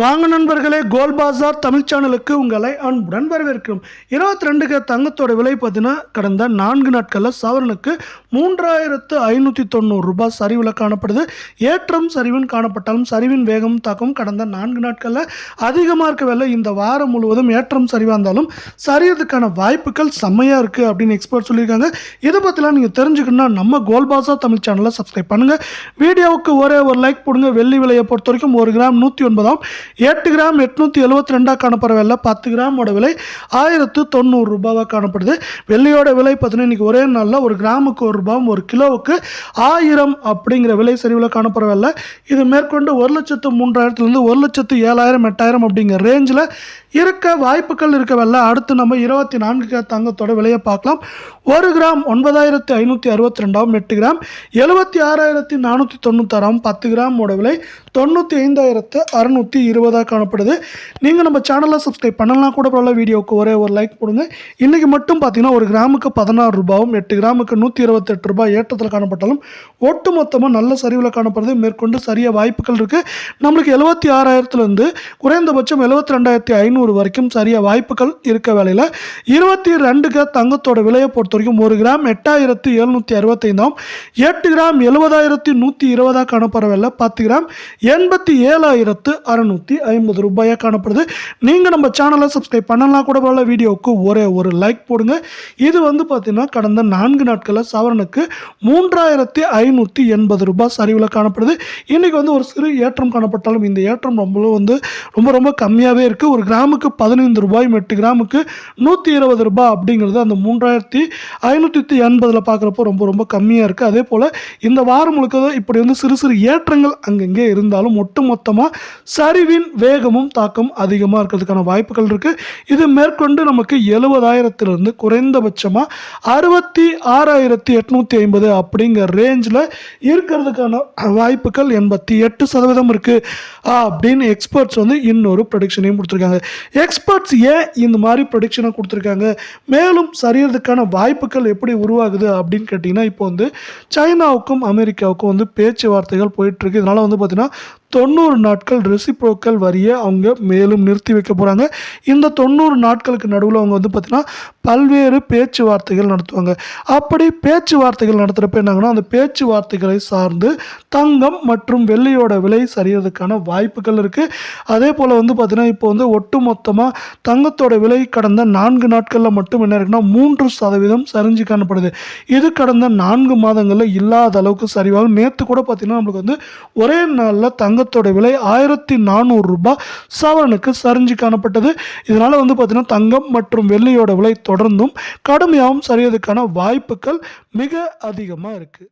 வாங்க நண்பர்களே கோல் பாசார் தமிழ் சேனலுக்கு உங்களை அன்புடன் வரவேற்கிறோம். இருபத்தி ரெண்டுக்கு தங்கத்தோட விலை பார்த்தீங்கன்னா கடந்த நான்கு நாட்களில் சவரனுக்கு மூன்றாயிரத்து ஐநூற்றி தொண்ணூறு ரூபாய் சரிவில் காணப்படுது. ஏற்றம் சரிவின் காணப்பட்டாலும் சரிவின் வேகம் தாக்கம் கடந்த நான்கு நாட்களில் அதிகமாக இருக்கவில்லை இந்த வாரம் முழுவதும் ஏற்றம் சரிவாக இருந்தாலும் சரியறதுக்கான வாய்ப்புகள் செம்மையாக இருக்குது அப்படின்னு எக்ஸ்பர்ட் சொல்லியிருக்காங்க. இதை பற்றிலாம் நீங்கள் தெரிஞ்சுக்கணும்னா நம்ம கோல் பாசார் தமிழ் சேனலை சப்ஸ்கிரைப் பண்ணுங்கள் வீடியோவுக்கு ஒரே ஒரு லைக் போடுங்க. வெள்ளி விலையை பொறுத்த வரைக்கும் ஒரு கிராம் நூற்றி ஒன்பதாம் எட்டு கிராம் எட்நூற்றி எழுபத்தி ரெண்டாக காணப்படுற வெள்ளை பத்து கிராமோட விலை ஆயிரத்து தொண்ணூறு ரூபாவாக காணப்படுது. வெள்ளியோட விலை பார்த்தீங்கன்னா இன்றைக்கி ஒரே நாளில் ஒரு கிராமுக்கு ஒரு ரூபாவும் ஒரு கிலோவுக்கு ஆயிரம் அப்படிங்கிற விலை சரிவில் காணப்படுற வெள்ளை. இது மேற்கொண்டு ஒரு லட்சத்து மூன்றாயிரத்துலேருந்து ஒரு லட்சத்து ஏழாயிரம் எட்டாயிரம் அப்படிங்கிற ரேஞ்சில் இருக்க வாய்ப்புகள் இருக்கவில்லை அடுத்து நம்ம இருபத்தி நான்கு தங்கத்தோட விலையை பார்க்கலாம். ஒரு கிராம் ஒன்பதாயிரத்தி ஐநூற்றி அறுபத்தி ரெண்டாவும் எட்டு கிராம் எழுபத்தி ஆறாயிரத்தி நானூற்றி தொண்ணூத்தாறாவும் பத்து கிராமோட விலை தொண்ணூற்றி ஐந்தாயிரத்து அறுநூற்றி இருபதாக காணப்படுது. நீங்கள் நம்ம சேனலில் சப்ஸ்கிரைப் பண்ணலாம் கூட பரவாயில்ல வீடியோவுக்கு ஒரே ஒரு லைக் போடுங்க. இன்றைக்கி மட்டும் பார்த்தீங்கன்னா ஒரு கிராமுக்கு பதினாறு ரூபாயும் எட்டு கிராமுக்கு நூற்றி இருபத்தெட்டு ரூபாய் ஏற்றத்தில் காணப்பட்டாலும் ஒட்டு மொத்தமாக நல்ல சரிவில் காணப்படுது. மேற்கொண்டு சரிய வாய்ப்புகள் இருக்குது நம்மளுக்கு எழுபத்தி ஆறாயிரத்துலேருந்து குறைந்தபட்சம் எழுபத்தி ரெண்டாயிரத்தி ஐநூறு வரைக்கும் சரிய வாய்ப்புகள் இருக்க வேலையில். இருபத்தி ரெண்டுக்கு தங்கத்தோட விலையை பொறுத்த வரைக்கும் ஒரு கிராம் எட்டாயிரத்தி எழுநூற்றி அறுபத்தைந்தாம் எட்டு கிராம் எழுபதாயிரத்தி நூற்றி இருபதாக காணப்படவில்லை. பத்து கிராம் எண்பத்தி ஏழாயிரத்து அறநூற்றி ஐம்பது ரூபாயாக காணப்படுது. நீங்கள் நம்ம சேனலை சப்ஸ்கிரைப் பண்ணலாம் கூட போல வீடியோவுக்கு ஒரே ஒரு லைக் போடுங்க. இது வந்து பார்த்தீங்கன்னா கடந்த நான்கு நாட்களில் சவரனுக்கு மூன்றாயிரத்தி ஐநூற்றி எண்பது ரூபாய் சரிவில் காணப்படுது. இன்றைக்கி வந்து ஒரு சிறு ஏற்றம் காணப்பட்டாலும் இந்த ஏற்றம் ரொம்ப வந்து ரொம்ப ரொம்ப கம்மியாகவே இருக்குது ஒரு கிராமுக்கு பதினைந்து ரூபாய் எட்டு கிராமுக்கு நூற்றி இருபது ரூபாய் அப்படிங்கிறது அந்த மூன்றாயிரத்தி ஐநூற்றி எண்பதில் பார்க்குறப்போ ரொம்ப ரொம்ப கம்மியாக இருக்குது அதே போல் இந்த வாரம் முழுக்க இப்படி வந்து சிறு சிறு ஏற்றங்கள் அங்கங்கே இருந்தாலும் ஒட்டு மொத்தமாக சரிவின் வேகமும் தாக்கம் அதிகமாக இருக்கிறதுக்கான வாய்ப்புகள் இருக்குது இது மேற்கொண்டு நமக்கு எழுபதாயிரத்திலிருந்து குறைந்தபட்சமாக அறுபத்தி ஆறாயிரத்தி எட்நூற்றி ஐம்பது அப்படிங்கிற ரேஞ்சில் இருக்கிறதுக்கான வாய்ப்புகள் எண்பத்தி எட்டு சதவீதம் இருக்குது அப்படின்னு எக்ஸ்பர்ட்ஸ் வந்து இன்னொரு ப்ரொடிக்ஷனையும் கொடுத்துருக்காங்க. எக்ஸ்பர்ட்ஸ் ஏன் இந்த மாதிரி ப்ரொடிக்ஷனை கொடுத்துருக்காங்க? மேலும் சரியறதுக்கான வாய்ப்புகள் எப்படி உருவாகுது அப்படின்னு கேட்டிங்கன்னா இப்போ வந்து சைனாவுக்கும் அமெரிக்காவுக்கும் வந்து பேச்சுவார்த்தைகள் போயிட்டுருக்கு இதனால் வந்து பார்த்திங்கன்னா தொண்ணூறு நாட்கள் ரெசிப்ரோக்கல் வரியை அவங்க மேலும் நிறுத்தி வைக்க போகிறாங்க இந்த தொண்ணூறு நாட்களுக்கு நடுவில் அவங்க வந்து பார்த்திங்கன்னா பல்வேறு பேச்சுவார்த்தைகள் நடத்துவாங்க. அப்படி பேச்சுவார்த்தைகள் நடத்துகிறப்ப என்னங்கன்னா அந்த பேச்சுவார்த்தைகளை சார்ந்து தங்கம் மற்றும் வெள்ளியோட விலை சரியறதுக்கான வாய்ப்புகள் இருக்குது அதே போல் வந்து பார்த்திங்கன்னா இப்போ வந்து ஒட்டு மொத்தமாக தங்கத்தோட விலை கடந்த நான்கு நாட்களில் மட்டும் என்ன இருக்குன்னா மூன்று சதவீதம் சரிஞ்சு காணப்படுது. இது கடந்த நான்கு மாதங்களில் இல்லாத அளவுக்கு சரிவாகும். நேற்று கூட பார்த்திங்கன்னா நம்மளுக்கு வந்து ஒரே நாளில் தங்க தங்கத்தோட விலை ஆயிரத்தி நானூறு ரூபாய் சவரனுக்கு சரிஞ்சு காணப்பட்டது. இதனால் வந்து பார்த்திங்கன்னா தங்கம் மற்றும் வெள்ளியோட விலை தொடர்ந்தும் கடுமையாகவும் சரியதுக்கான வாய்ப்புகள் மிக அதிகமாக இருக்குது